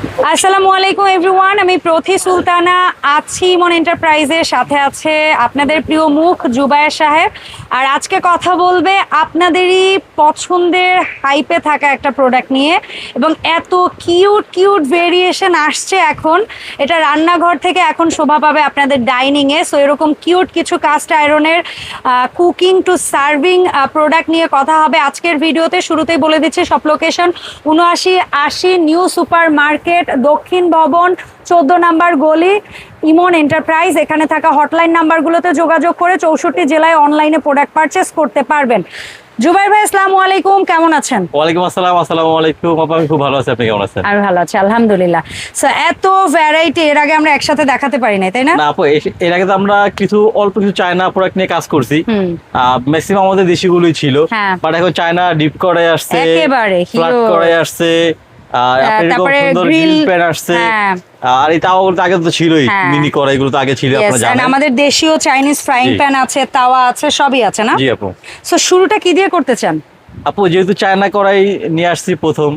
আসসালামু আলাইকুম এভরিওয়ান আমি প্রথি সুলতানা আছি মন এন্টারপ্রাইজের সাথে আছে আপনাদের প্রিয় মুখ জুবায়ের সাহেব। আর আজকে কথা বলবে আপনাদেরই পছন্দের হাইপে থাকা একটা প্রোডাক্ট নিয়ে। এবং এত কিউট কিউট ভেরিয়েশন আসছে এখন। এটা রান্নাঘর থেকে এখন শোভা পাবে আপনাদের ডাইনিংয়ে সো এরকম কিউট কিছু কাস্ট আয়রনের কুকিং টু সার্ভিং প্রোডাক্ট নিয়ে কথা হবে। আজকের ভিডিওতে শুরুতেই বলে দিচ্ছি সব লোকেশন উনআশি আশি নিউ সুপার মার্কেট দক্ষিণ ভবন চোদ্দ নাম্বার গলি ইমন এন্টারপ্রাইজ এখানে থাকা হটলাইন নাম্বারগুলোতে যোগাযোগ করে চৌষট্টি জেলায় অনলাইনে প্রোডাক্ট পারচেস করতে পারবেন। জুবাইর ভাই আসসালামু আলাইকুম কেমন আছেন? ওয়ালাইকুম আসসালাম আসসালামু আলাইকুম। আপা আমি খুব ভালো আছি আপনি কেমন আছেন? আমি ভালো আছি আলহামদুলিল্লাহ। সো এত ভ্যারাইটি এর আগে আমরা একসাথে দেখাতে পারি তাই না? না আপু এর আগে তো আমরা কিছু অল্প কিছু চায়না প্রোডাক্ট নিয়ে কাজ করছি। ম্যাক্সিমাম আমাদের দেশিগুলোই ছিল। হ্যাঁ। বাট এখন চায়না ডিপ করে আসছে একেবারে, ফ্ল্যাট করে আসছে আর হ্যাঁ, তারপরে গ্রিল প্যান আসছে। হ্যাঁ। আর এই তাওয়াগুলো তো আগে তো ছিলই হ্যাঁ। মিনি কড়াই এগুলো তো আগে ছিল আপনারা জানেন। আমাদের দেশীয় চাইনিজ ফ্রাইং প্যান আছে তাওয়া আছে সবই আছে না? জি আপু। সো শুরুটা কি দিয়ে করতে চান? আপু যেহেতু চায়না কড়াই নিয়ে আসছি প্রথম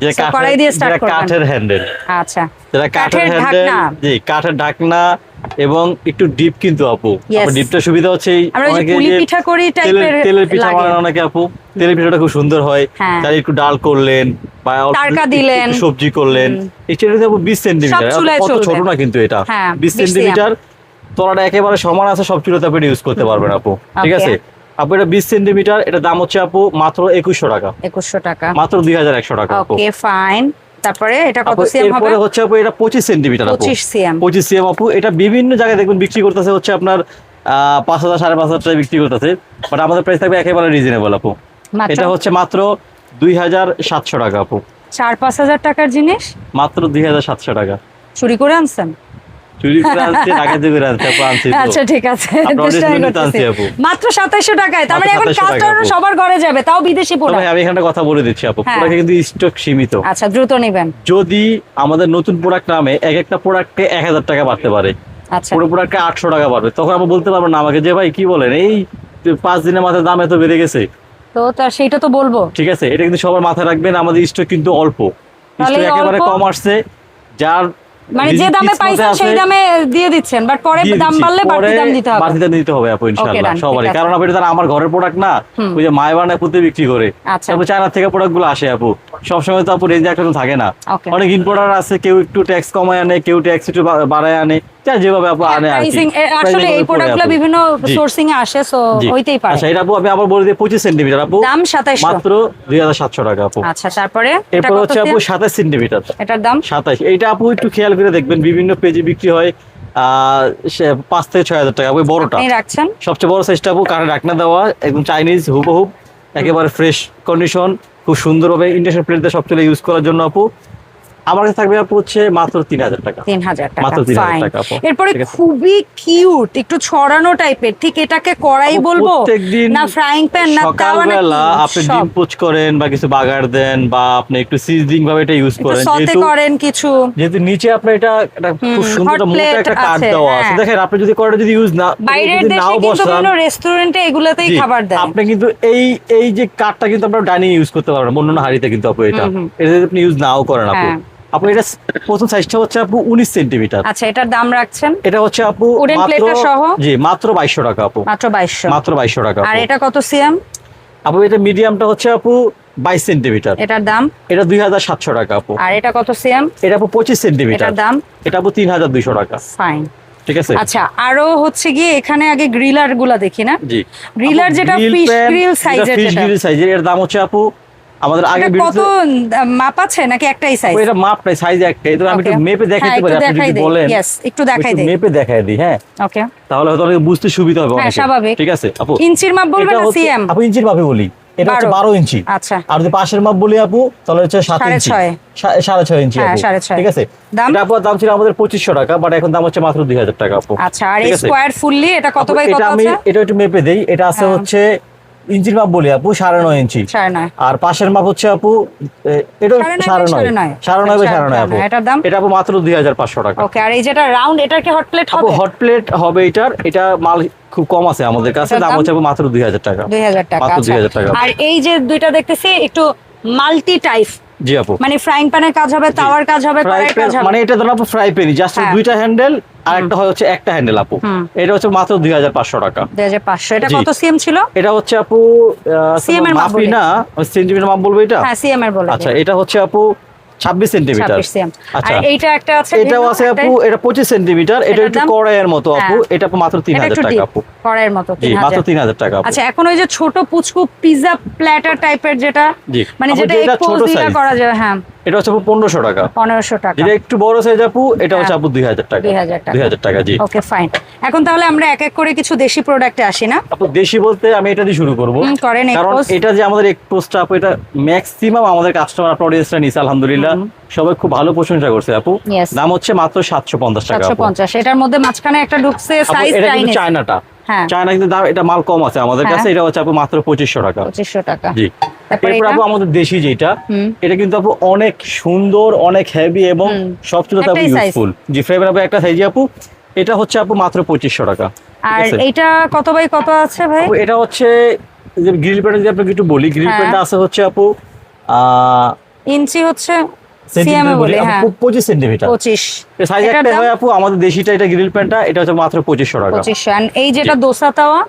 যে কড়াই দিয়ে start করবেন। কাঠের হ্যান্ডেল আচ্ছা। যেটা কাঠের হ্যান্ডেল। জি কাঠের ঢাকনা এবং একটু ডিপ কিন্তু আপু। ডিপটা সুবিধা হচ্ছে এই আমরা যে পুলি পিঠা করি টাইপের তেলের পিঠা বানানো অনেকে আপু। তেলের পিঠাটা খুব সুন্দর হয়। হ্যাঁ। তার একটু ডাল করলেন বা তারকা দিলেন। সবজি করলেন। বিশ সেন্টিমিটার ছোট না কিন্তু এটা। হ্যাঁ, বিশ 20 সেন্টিমিটার তলাটা একেবারে সমান আছে সব চুলাতে আপনি ইউজ করতে পারবেন আপু। ঠিক আছে? আপু এটা বিশ সেন্টিমিটার এটা দাম হচ্ছে আপু মাত্র একুশশো টাকা। একুশশো টাকা। মাত্র দুই হাজার একশো টাকা ওকে ফাইন তারপরে এটা কত সিএম হবে? এরপরে হচ্ছে আপু এটা আপু। পঁচিশ সিএম পঁচিশ সিএম আপু। এটা বিভিন্ন জায়গায় দেখবেন বিক্রি করতেছে হচ্ছে আপনার আহ, পাঁচ হাজার সাড়ে পাঁচ হাজার টাকা বিক্রি করতেছে। বাট আমাদের প্রাইস থাকবে একেবারে রিজনেবল আপু। এটা হচ্ছে মাত্র দুই হাজার সাতশো টাকা আপু। চার পাঁচ হাজার টাকার জিনিস? মাত্র দুই হাজার সাতশো টাকা। চুরি করে আনছেন? চুরি করে আনছি ডাকাতি করে আনছি আপু আনছি আচ্ছা ঠিক আছে। মাত্র টাকায় তার মানে এখন 2700 কাজ টাকা আপু। সবার ঘরে যাবে তাও বিদেশি তবে প্রোডাক্ট আমি এখানে কথা বলে দিচ্ছি আপু। হ্যাঁ। কিন্তু স্টক সীমিত। আচ্ছা দ্রুত নেবেন। যদি আমাদের নতুন প্রোডাক্ট নামে এক একটা প্রোডাক্টে এক হাজার টাকা বাড়তে পারে আচ্ছা। পুরো প্রোডাক্টে আটশো টাকা বাড়বে তখন আমরা বলতে পারব না আমাকে যে ভাই কি বলেন? এই পাঁচ দিনের মাথায় দাম এত বেড়ে গেছে। তো সেইটা তো বলব। ঠিক আছে এটা কিন্তু সবার মাথায় রাখবেন আমাদের স্টক কিন্তু অল্প। স্টক একেবারে কম আসছে যার মানে যে দামে পাইছেন সেই দামে দিয়ে দিচ্ছেন বাট পরে দাম বাড়লে বাড়তি দাম দিতে হবে। বাড়তি দাম দিতে হবে আপু ইনশাআল্লাহ সবারই। কারণ আপু এটা আমার ঘরের প্রোডাক্ট না ওই যে মায় বানায় পুঁতে বিক্রি করে। আচ্ছা। তারপর চায়না থেকে প্রোডাক্টগুলো আসে আপু। সবসময় তো আপু রেঞ্জ একটা থাকে না। অনেক ইম্পোর্টার আছে কেউ একটু ট্যাক্স কমায় আনে কেউ ট্যাক্স একটু বাড়ায় আনে। যা যেভাবে আপু আনে প্রাইসিং আসলে এই প্রোডাক্টগুলো বিভিন্ন সোর্সিং এ আসে সো হইতেই পারে। আচ্ছা এটা আপু আমি আবার বলে দিই পঁচিশ সেন্টিমিটার আপু। দাম সাতাইশো মাত্র দুই হাজার সাতশো টাকা আপু। আচ্ছা তারপরে এটা হচ্ছে আপু CM? সাতাশ সেন্টিমিটার এটার দাম? সাতাশ এইটা আপু একটু খেয়াল করে দেখবেন বিভিন্ন পেজে বিক্রি হয় আহ, পাঁচ থেকে ছয় হাজার টাকা ওই বড়টা। রাখছেন? সবচেয়ে বড় সাইজটা আপু কানে ডাকনা দেওয়া একদম চাইনিজ হুবহুব একেবারে ফ্রেশ কন্ডিশন খুব সুন্দরভাবে ইন্ডাকশন প্লেট দিয়ে সব চলে ইউজ করার জন্য আপু। আমার কাছে থাকবে আপু হচ্ছে মাত্র তিন হাজার টাকা। তিন হাজার টাকা মাত্র 3000 ফাইন টাকা এরপরে খুবই কিউট একটু ছড়ানো টাইপের ঠিক এটাকে কড়াই বলব? না ফ্রাইং প্যান না তাওয়া আপনি ডিম পোচ করেন বা কিছু বাগার দেন বা আপনি একটু সিজনিং ভাবে এটা ইউজ করেন। যেহেতু করেন কিছু। যেহেতু নিচে আপনার এটা একটা খুব সুন্দর মোটা একটা কাঠ দেওয়া আছে। হ্যাঁ। দেখেন আপনি যদি কড়াইটা যদি ইউজ না বাইরের যদি দেশে নাও কিন্তু বিভিন্ন রেস্টুরেন্টে এগুলোতেই খাবার দেয়। আপনি কিন্তু এই এই যে কাঠটা কিন্তু আপনার ডাইনিং ইউজ করতে পারবেন অন্য হাড়িতে কিন্তু আপু এটা। এটা যদি আপনি ইউজ নাও করেন আপু। হ্যাঁ। আপু এটা প্রথম সাইজটা হচ্ছে আপু উনিশ সেন্টিমিটার আচ্ছা এটার দাম রাখছেন? এটা হচ্ছে আপু Wooden মাত্র সহ? জি মাত্র বাইশশো টাকা আপু। মাত্র বাইশশো। মাত্র বাইশশো টাকা আর এটা কত সিএম? আপু এটা মিডিয়ামটা হচ্ছে আপু বাইশ সেন্টিমিটার এটার দাম? এটা দুই হাজার সাতশো টাকা আপু। আর এটা কত সিএম? এটা আপু পঁচিশ সেন্টিমিটার এটার দাম? এটা আপু তিন হাজার দুইশো টাকা। ফাইন ঠিক আছে? আচ্ছা আরও হচ্ছে গিয়ে এখানে আগে গ্রিলারগুলা দেখি না? জি। Griller যেটা এর দাম হচ্ছে আপু আমাদের আগে কত মাপ আছে নাকি একটাই সাইজ এটা সাইজ একটাই। তো আমি একটু মেপে দেখাইতে হ্যাঁ, পারি আপনি যদি বলেন। Yes, একটু দেখাই দেই। মেপে দেখাই দিই হ্যাঁ। ওকে তাহলে হয়তো বুঝতে সুবিধা হবে হ্যাঁ, স্বাভাবিক। ঠিক আছে আপু। ইঞ্চির মাপ বলবেন না সিএম? আপু ইঞ্চির মাপে বলি। এটা হচ্ছে বারো। ইঞ্চি। আচ্ছা। আর যদি পাশের মাপ বলি আপু তাহলে হচ্ছে সাত ইঞ্চি। সাড়ে ছয় ইঞ্চি হ্যাঁ। ঠিক আছে? দাম? এটা আপুর দাম ছিল আমাদের পঁচিশশো টাকা বাট এখন দাম হচ্ছে মাত্র দুই হাজার টাকা আপু। আচ্ছা আর স্কোয়ার ফুললি এটা কত বাই কত এটা আছে? এটা একটু মেপে দেই। এটা আছে। হচ্ছে ইঞ্চির মাপ বলি আপু সাড়ে নয় ইঞ্চি। আর পাশের মাপ হচ্ছে আপু এটা সাড়ে নয় সাড়ে নয়। সাড়ে নয়। আচ্ছা, আপু। এটার দাম? এটা আপু মাত্র দুই হাজার পাঁচশো টাকা। ওকে আর এই যেটা রাউন্ড এটার কি হট প্লেট আপু হবে? হট প্লেট হবে এটার এটা মাল খুব কম আছে আমাদের কাছে দাম? হচ্ছে মাত্র দুই হাজার টাকা। দুই হাজার টাকা মাত্র আচ্ছা। 2000 টাকা। আর এই যে দুইটা দেখতেছি একটু মাল্টি টাইপ জি আপু। মানে ফ্রাইং প্যানের কাজ হবে তাওয়ার কাজ হবে কড়াইয়ের কাজ হবে। মানে এটা ধরুন আপু ফ্রাই প্যানই জাস্ট। দুইটা হ্যান্ডেল আর একটা হয় হচ্ছে একটা হ্যান্ডেল আপু। এটা হচ্ছে মাত্র দুই হাজার পাঁচশো টাকা। দুই হাজার পাঁচশো। এটা। কত সিএম ছিল? এটা হচ্ছে আপু CM এর মাপ। না? সেন্টিমিটার মাপ বলব এটা? হ্যাঁ সিএম এর বলে। আচ্ছা এটা হচ্ছে আপু সেন্টিমিটার সিএম আচ্ছা। এইটা একটা আছে এটাও আছে আপু এটা পঁচিশ সেন্টিমিটার এটা এটার একটু কড়াইয়ের মতো আপু। হ্যাঁ। এটা মাত্র তিন এটা হাজার একটু টাকা আপু। কড়াইয়ের মতো জি মাত্র টাকা আচ্ছা এখন ওই যে ছোট পুচকু পিজা প্ল্যাটার টাইপের যেটা মানে যেটা এক্সপোজ। করা যাবে হ্যাঁ। এটা হচ্ছে আপু পনেরোশো টাকা। পনেরোশো টাকা। যেটা একটু বড় সাইজ আপু এটা হচ্ছে হ্যাঁ। আপু দুই হাজার টাকা। দুই হাজার টাকা। জি। ওকে ফাইন এখন তাহলে আমরা এক এক করে কিছু দেশি প্রোডাক্টে আসি না? আপু দেশি বলতে আমি এটা দিয়ে শুরু করব। করেন কারণ এটা যে আমাদের এক্সপোজটা আপু এটা ম্যাক্সিমাম আমাদের কাস্টমার আপনার অডিয়েন্সরা নিছে আলহামদুলিল্লাহ। সবাই খুব ভালো প্রশংসা করছে আপু। দাম হচ্ছে মাত্র সাতশো পঞ্চাশ টাকা পঞ্চাশ। এটার মধ্যে মাঝখানে একটা ঢুকছে সাইজ এটা কিন্তু চায়নাটা হ্যাঁ। চায়না কিন্তু দাম এটা মাল কম আছে আমাদের হ্যাঁ। কাছে এটা হচ্ছে আপু মাত্র পঁচিশশো টাকা। পঁচিশশো টাকা। জি। এরপর আপু আমাদের দেশি যেটা এটা কিন্তু আপু অনেক সুন্দর অনেক হেভি এবং হুম। সব চুলাতে আপু ইউজফুল জি ফ্লেভার আপু একটা সাইজ আপু এটা হচ্ছে আপু মাত্র পঁচিশশো টাকা আর? এইটা কত বাই কত আছে ভাই? এটা হচ্ছে যে গ্রিল প্যান্ট যদি আপনাকে একটু বলি গ্রিল। প্যান্টটা আছে হচ্ছে আপু ইঞ্চি হচ্ছে হ্যাঁ। আমাদের দেশিটা এটা গ্রিল প্যান্টটা এটা হচ্ছে মাত্র পঁচিশশো টাকা। এই যেটা দোসা তাওয়া?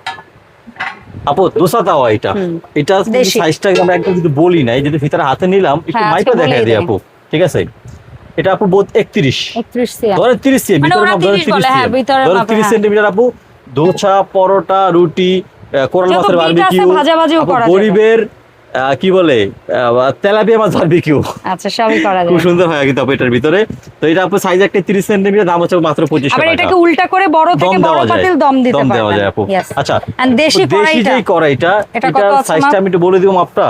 আপু দোসা তাওয়া এটা। এটা। সাইজটা আমরা একদম যদি বলি নাই যদি ভিতরে হাতে নিলাম একটু মাইকে দেখাই দিই আপু ঠিক আছে? এটা আপু বোধ একত্রিশ। ধরেন তিরিশ মানে ভিতরে মাপ ধরেন 30 তিরিশ হ্যাঁ, হ্যাঁ। সেন্টিমিটার আপু দোসা পরোটা রুটি কোরাল মাছের বারবিকিউ ভাজা বারবিকিউ করা। গরিবের কি বলে? তেলাপিয়া মাছ বারবিকিউ আচ্ছা সবই করা খুব সুন্দর হয় কিন্তু এটার ভিতরে। তো এটা আপু সাইজ একটা তিরিশ সেন্টিমিটার দাম হচ্ছে মাত্র পঁচিশ আবার টাকা। এটাকে উল্টা করে বড় থেকে বড় যায়। পাতিল দম দিতে দম দেওয়া যায় আপু। আচ্ছা And দেশি দেশি কড়াইটা? যেই কড়াইটা এটা সাইজটা আমি একটু বলে দিব মাপটা।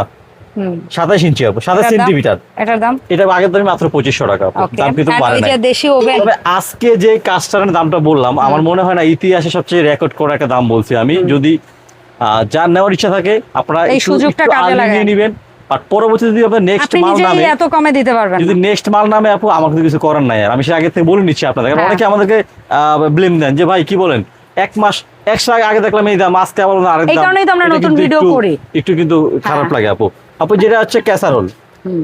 হুম। সাতাশ ইঞ্চি আপু সাতাশ এটার দাম? সেন্টিমিটার এটার দাম? এটা আগের দামে মাত্র পঁচিশশো টাকা আপু। দাম কিন্তু বাড়ে ওই দেশি ওভেন তবে আজকে যে কাস্টারের দামটা বললাম আমার মনে হয় না ইতিহাসে সবচেয়ে রেকর্ড করা একটা দাম বলছি আমি। যদি যার নেওয়ার ইচ্ছা থাকে আপনারা এই সুযোগটা কাজে। নিয়ে নেবেন। আর পরবর্তীতে যদি আপনার নেক্সট মাল নামে এত কমে দিতে পারবেন যদি নেক্সট মাল নামে আপু আমার কিন্তু কিছু করার নাই আর। আমি সে আগে থেকে বলে নিচ্ছি আপনাদের। কারণ হ্যাঁ। অনেকে আমাদেরকে ব্লেম দেন যে ভাই কি বলেন? এক মাস এক সপ্তাহ আগে দেখলাম এই দাম আজকে আবার আরেক এই দাম। কারণেই তো আমরা নতুন ভিডিও একটু- করি। একটু কিন্তু খারাপ হ্যাঁ। লাগে আপু। আপু যেটা হচ্ছে ক্যাসারোল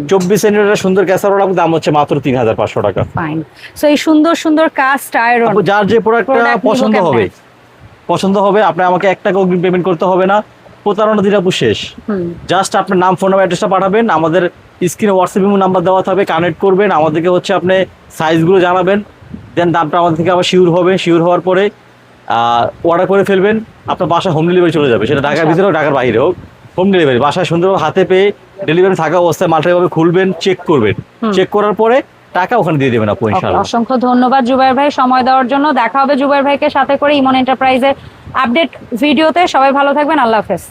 চব্বিশ সেন্টিমিটার সুন্দর ক্যাসারোল আপু দাম হচ্ছে মাত্র তিন হাজার পাঁচশো টাকা। ফাইন সো এই সুন্দর সুন্দর কাস্ট আয়রন যার যে প্রোডাক্টটা পছন্দ? হবে পছন্দ হবে আপনি আমাকে এক টাকা অগ্রিম পেমেন্ট করতে হবে না। প্রতারণা আপু শেষ। জাস্ট আপনার নাম ফোন নাম্বার অ্যাড্রেসটা পাঠাবেন আমাদের স্ক্রিনে হোয়াটসঅ্যাপ নাম্বার দেওয়া থাকবে কানেক্ট করবেন আমাদেরকে হচ্ছে আপনি সাইজগুলো জানাবেন দেন দামটা আমাদের থেকে আবার শিওর হবে শিওর হওয়ার পরে অর্ডার করে ফেলবেন আপনার বাসায় হোম ডেলিভারি চলে যাবে সেটা ঢাকার আচ্ছা। ভিতরে হোক ঢাকার বাইরে হোক হোম ডেলিভারি বাসায় সুন্দরভাবে হাতে পেয়ে ডেলিভারি থাকা অবস্থায় মালটা এভাবে খুলবেন চেক করবেন। চেক করার পরে টাকা ওখানে দিয়ে দেবেন আপু ইনশাআল্লাহ। অসংখ্য ধন্যবাদ জুবাইর ভাই সময় দেওয়ার জন্য। দেখা হবে জুবাইর ভাইকে সাথে করে ইমন এন্টারপ্রাইজের আপডেট ভিডিওতে। সবাই ভালো থাকবেন আল্লাহ হাফেজ।